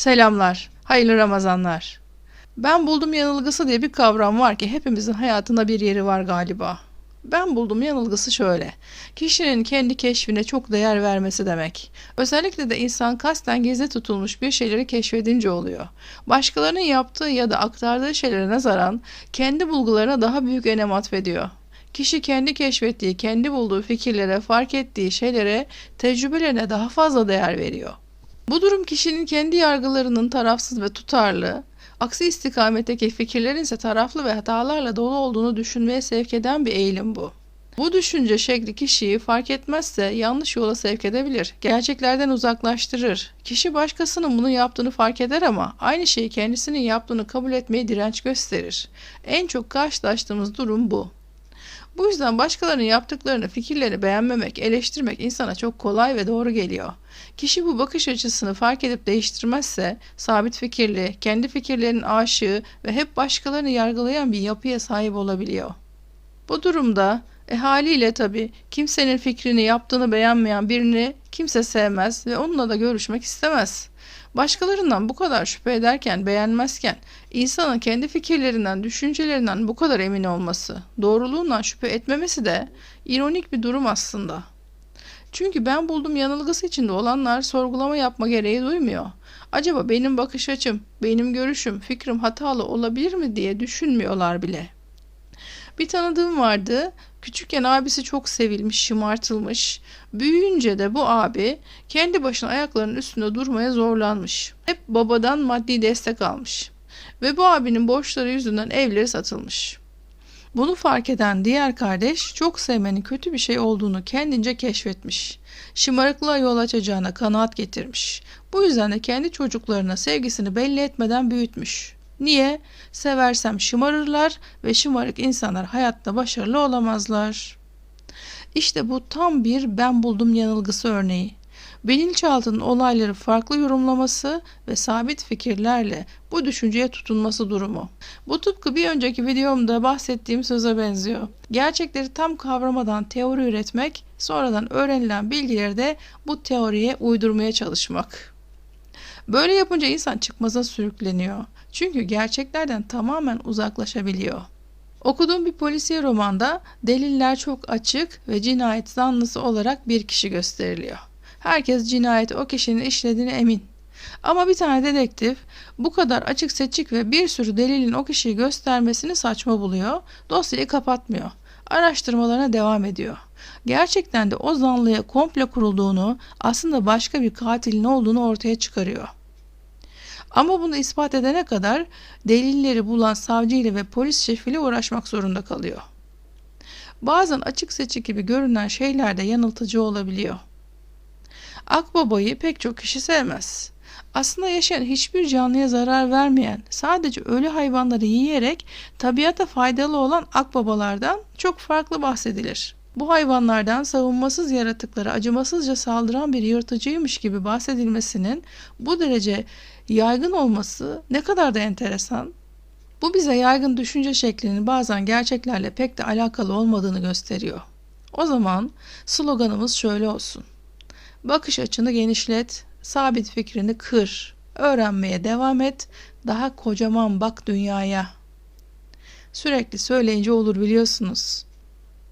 Selamlar, hayırlı Ramazanlar. Ben buldum yanılgısı diye bir kavram var ki hepimizin hayatında bir yeri var galiba. Ben buldum yanılgısı şöyle. Kişinin kendi keşfine çok değer vermesi demek. Özellikle de insan kasten gizli tutulmuş bir şeyleri keşfedince oluyor. Başkalarının yaptığı ya da aktardığı şeylere nazaran kendi bulgularına daha büyük önem atfediyor. Kişi kendi keşfettiği, kendi bulduğu fikirlere, fark ettiği şeylere, tecrübelerine daha fazla değer veriyor. Bu durum kişinin kendi yargılarının tarafsız ve tutarlı, aksi istikametteki fikirlerin ise taraflı ve hatalarla dolu olduğunu düşünmeye sevk eden bir eğilim bu. Bu düşünce şekli kişiyi fark etmezse yanlış yola sevk edebilir. Gerçeklerden uzaklaştırır. Kişi başkasının bunu yaptığını fark eder ama aynı şeyi kendisinin yaptığını kabul etmeye direnç gösterir. En çok karşılaştığımız durum bu. Bu yüzden başkalarının yaptıklarını, fikirlerini beğenmemek, eleştirmek insana çok kolay ve doğru geliyor. Kişi bu bakış açısını fark edip değiştirmezse sabit fikirli, kendi fikirlerinin aşığı ve hep başkalarını yargılayan bir yapıya sahip olabiliyor. Bu durumda e haliyle tabii kimsenin fikrini yaptığını beğenmeyen birini kimse sevmez ve onunla da görüşmek istemez. Başkalarından bu kadar şüphe ederken, beğenmezken, insanın kendi fikirlerinden, düşüncelerinden bu kadar emin olması, doğruluğundan şüphe etmemesi de ironik bir durum aslında. Çünkü ben buldum yanılgısı içinde olanlar sorgulama yapma gereği duymuyor. Acaba benim bakış açım, benim görüşüm, fikrim hatalı olabilir mi diye düşünmüyorlar bile. Bir tanıdığım vardı. Küçükken abisi çok sevilmiş, şımartılmış. Büyüyünce de bu abi kendi başına ayaklarının üstünde durmaya zorlanmış. Hep babadan maddi destek almış. Ve bu abinin borçları yüzünden evleri satılmış. Bunu fark eden diğer kardeş çok sevmenin kötü bir şey olduğunu kendince keşfetmiş. Şımarıklığa yol açacağına kanaat getirmiş. Bu yüzden de kendi çocuklarına sevgisini belli etmeden büyütmüş. Niye? Seversem şımarırlar ve şımarık insanlar hayatta başarılı olamazlar. İşte bu tam bir ben buldum yanılgısı örneği. Bilinçaltının olayları farklı yorumlaması ve sabit fikirlerle bu düşünceye tutunması durumu. Bu tıpkı bir önceki videomda bahsettiğim söze benziyor. Gerçekleri tam kavramadan teori üretmek, sonradan öğrenilen bilgileri de bu teoriye uydurmaya çalışmak. Böyle yapınca insan çıkmaza sürükleniyor. Çünkü gerçeklerden tamamen uzaklaşabiliyor. Okuduğum bir polisiye romanda deliller çok açık ve cinayet zanlısı olarak bir kişi gösteriliyor. Herkes cinayeti o kişinin işlediğine emin. Ama bir tane dedektif bu kadar açık seçik ve bir sürü delilin o kişiyi göstermesini saçma buluyor. Dosyayı kapatmıyor. Araştırmalarına devam ediyor. Gerçekten de o zanlıya komple kurulduğunu, aslında başka bir katilin olduğunu ortaya çıkarıyor. Ama bunu ispat edene kadar delilleri bulan savcıyla ve polis şefiyle uğraşmak zorunda kalıyor. Bazen açık seçik gibi görünen şeyler de yanıltıcı olabiliyor. Akbaba'yı pek çok kişi sevmez. Aslında yaşayan hiçbir canlıya zarar vermeyen, sadece ölü hayvanları yiyerek tabiata faydalı olan akbabalardan çok farklı bahsedilir. Bu hayvanlardan savunmasız yaratıklara acımasızca saldıran bir yırtıcıymış gibi bahsedilmesinin bu derece yaygın olması ne kadar da enteresan. Bu bize yaygın düşünce şeklinin bazen gerçeklerle pek de alakalı olmadığını gösteriyor. O zaman sloganımız şöyle olsun. Bakış açını genişlet, sabit fikrini kır, öğrenmeye devam et, daha kocaman bak dünyaya. Sürekli söyleyince olur biliyorsunuz.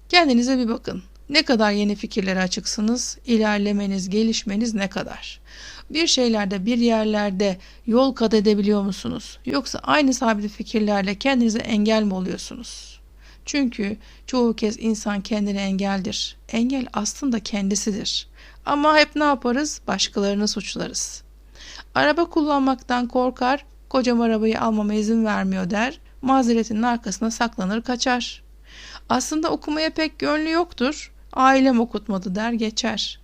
Kendinize bir bakın. Ne kadar yeni fikirlere açıksınız, ilerlemeniz, gelişmeniz ne kadar? Bir şeylerde, bir yerlerde yol kat edebiliyor musunuz? Yoksa aynı sabit fikirlerle kendinize engel mi oluyorsunuz? Çünkü çoğu kez insan kendine engeldir. Engel aslında kendisidir. Ama hep ne yaparız? Başkalarını suçlarız. Araba kullanmaktan korkar, kocam arabayı almama izin vermiyor der, mazeretinin arkasına saklanır kaçar. Aslında okumaya pek gönlü yoktur, ailem okutmadı der geçer.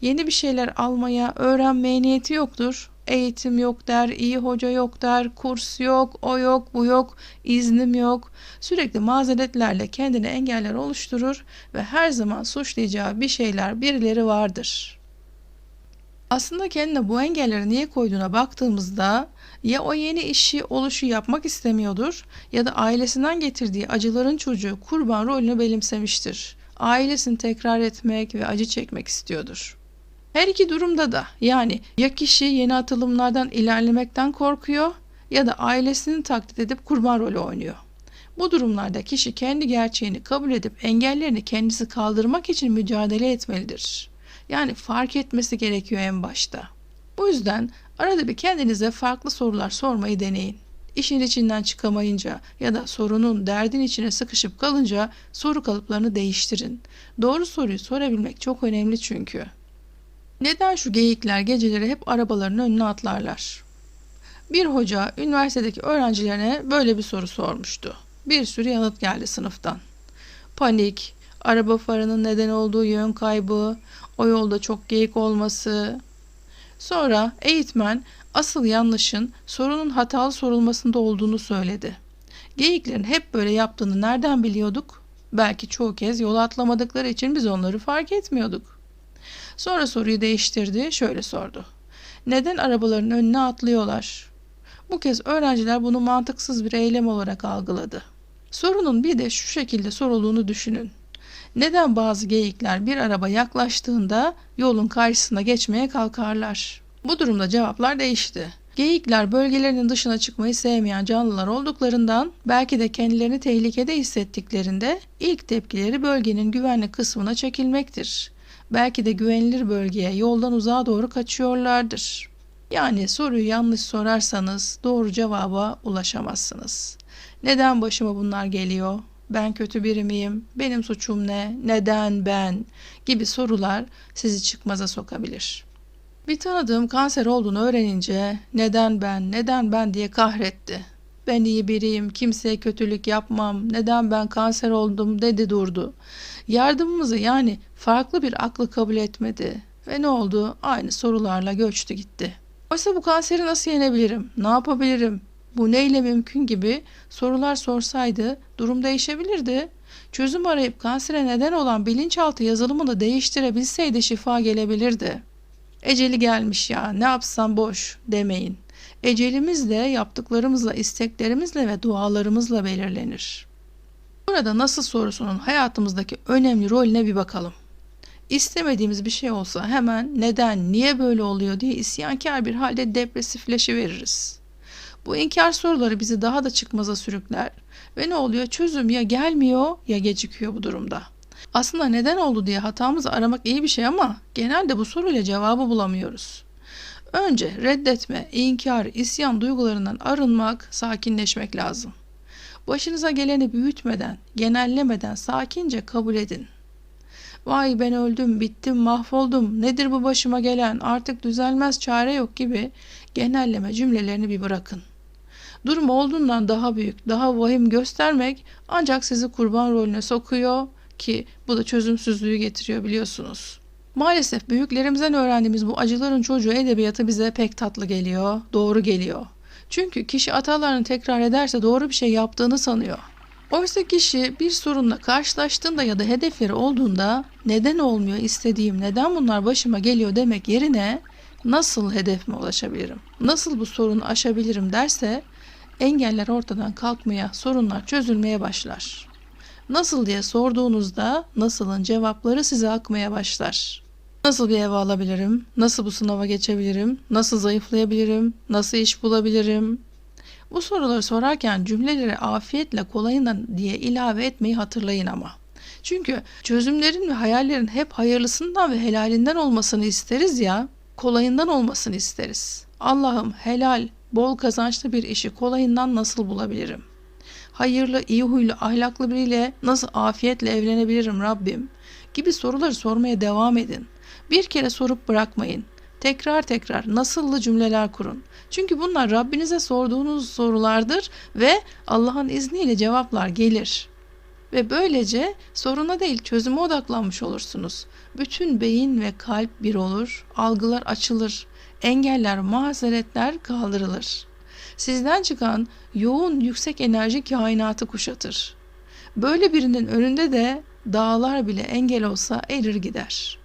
Yeni bir şeyler almaya, öğrenmeye niyeti yoktur. Eğitim yok der, iyi hoca yok der, kurs yok, o yok, bu yok, iznim yok. Sürekli mazeretlerle kendine engeller oluşturur ve her zaman suçlayacağı bir şeyler, birileri vardır. Aslında kendine bu engelleri niye koyduğuna baktığımızda ya o yeni işi, oluşu yapmak istemiyordur ya da ailesinden getirdiği acıların çocuğu kurban rolünü benimsemiştir. Ailesini tekrar etmek ve acı çekmek istiyordur. Her iki durumda da yani ya kişi yeni atılımlardan ilerlemekten korkuyor ya da ailesini taklit edip kurban rolü oynuyor. Bu durumlarda kişi kendi gerçeğini kabul edip engellerini kendisi kaldırmak için mücadele etmelidir. Yani fark etmesi gerekiyor en başta. Bu yüzden arada bir kendinize farklı sorular sormayı deneyin. İşin içinden çıkamayınca ya da sorunun derdin içine sıkışıp kalınca soru kalıplarını değiştirin. Doğru soruyu sorabilmek çok önemli çünkü. Neden şu geyikler geceleri hep arabaların önüne atlarlar? Bir hoca üniversitedeki öğrencilerine böyle bir soru sormuştu. Bir sürü yanıt geldi sınıftan. Panik, araba farının neden olduğu yön kaybı, o yolda çok geyik olması. Sonra eğitmen asıl yanlışın sorunun hatalı sorulmasında olduğunu söyledi. Geyiklerin hep böyle yaptığını nereden biliyorduk? Belki çoğu kez yolu atlamadıkları için biz onları fark etmiyorduk. Sonra soruyu değiştirdi, şöyle sordu. Neden arabaların önüne atlıyorlar? Bu kez öğrenciler bunu mantıksız bir eylem olarak algıladı. Sorunun bir de şu şekilde sorulduğunu düşünün. Neden bazı geyikler bir araba yaklaştığında yolun karşısına geçmeye kalkarlar? Bu durumda cevaplar değişti. Geyikler bölgelerinin dışına çıkmayı sevmeyen canlılar olduklarından belki de kendilerini tehlikede hissettiklerinde ilk tepkileri bölgenin güvenli kısmına çekilmektir. Belki de güvenilir bölgeye yoldan uzağa doğru kaçıyorlardır. Yani soruyu yanlış sorarsanız doğru cevaba ulaşamazsınız. Neden başıma bunlar geliyor? Ben kötü biri miyim? Benim suçum ne? Neden ben? gibi sorular sizi çıkmaza sokabilir. Bir tanıdığım kanser olduğunu öğrenince neden ben, neden ben diye kahretti. Ben iyi biriyim, kimseye kötülük yapmam, neden ben kanser oldum dedi durdu. Yardımımızı yani farklı bir aklı kabul etmedi. Ve ne oldu? Aynı sorularla göçtü gitti. Oysa bu kanseri nasıl yenebilirim? Ne yapabilirim? Bu neyle mümkün gibi sorular sorsaydı durum değişebilirdi. Çözüm arayıp kansere neden olan bilinçaltı yazılımını değiştirebilseydi şifa gelebilirdi. Eceli gelmiş ya ne yapsam boş demeyin. Ecelimiz de yaptıklarımızla, isteklerimizle ve dualarımızla belirlenir. Burada nasıl sorusunun hayatımızdaki önemli rolüne bir bakalım. İstemediğimiz bir şey olsa hemen neden, niye böyle oluyor diye isyankar bir halde depresifleşi veririz. Bu inkar soruları bizi daha da çıkmaza sürükler ve ne oluyor? Çözüm ya gelmiyor ya gecikiyor bu durumda. Aslında neden oldu diye hatamızı aramak iyi bir şey ama genelde bu soruyla cevabı bulamıyoruz. Önce reddetme, inkar, isyan duygularından arınmak, sakinleşmek lazım. Başınıza geleni büyütmeden, genellemeden sakince kabul edin. Vay ben öldüm, bittim, mahvoldum, nedir bu başıma gelen, artık düzelmez çare yok gibi genelleme cümlelerini bir bırakın. Durum olduğundan daha büyük, daha vahim göstermek ancak sizi kurban rolüne sokuyor ki bu da çözümsüzlüğü getiriyor biliyorsunuz. Maalesef büyüklerimizden öğrendiğimiz bu acıların çocuğu edebiyatı bize pek tatlı geliyor, doğru geliyor. Çünkü kişi hatalarını tekrar ederse doğru bir şey yaptığını sanıyor. Oysa kişi bir sorunla karşılaştığında ya da hedefleri olduğunda neden olmuyor istediğim, neden bunlar başıma geliyor demek yerine nasıl hedefime ulaşabilirim, nasıl bu sorunu aşabilirim derse engeller ortadan kalkmaya, sorunlar çözülmeye başlar. Nasıl diye sorduğunuzda nasılın cevapları size akmaya başlar. Nasıl bir ev alabilirim? Nasıl bu sınava geçebilirim? Nasıl zayıflayabilirim? Nasıl iş bulabilirim? Bu soruları sorarken cümleleri afiyetle kolayından diye ilave etmeyi hatırlayın ama. Çünkü çözümlerin ve hayallerin hep hayırlısından ve helalinden olmasını isteriz ya, kolayından olmasını isteriz. Allah'ım helal, bol kazançlı bir işi kolayından nasıl bulabilirim? Hayırlı, iyi huylu, ahlaklı biriyle nasıl afiyetle evlenebilirim Rabbim? Gibi soruları sormaya devam edin. Bir kere sorup bırakmayın. Tekrar tekrar nasıllı cümleler kurun. Çünkü bunlar Rabbinize sorduğunuz sorulardır ve Allah'ın izniyle cevaplar gelir. Ve böylece soruna değil çözüme odaklanmış olursunuz. Bütün beyin ve kalp bir olur, algılar açılır, engeller, mazeretler kaldırılır. Sizden çıkan yoğun yüksek enerji kainatı kuşatır. Böyle birinin önünde de dağlar bile engel olsa erir gider.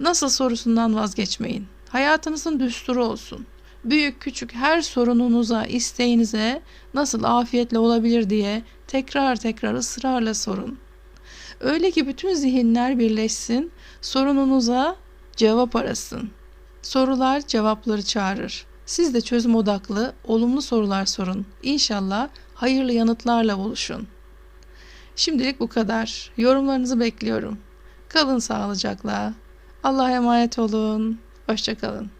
Nasıl sorusundan vazgeçmeyin. Hayatınızın düsturu olsun. Büyük küçük her sorununuza, isteğinize nasıl afiyetle olabilir diye tekrar tekrar ısrarla sorun. Öyle ki bütün zihinler birleşsin, sorununuza cevap arasın. Sorular cevapları çağırır. Siz de çözüm odaklı, olumlu sorular sorun. İnşallah hayırlı yanıtlarla buluşun. Şimdilik bu kadar. Yorumlarınızı bekliyorum. Kalın sağlıcakla. Allah'a emanet olun. Hoşçakalın.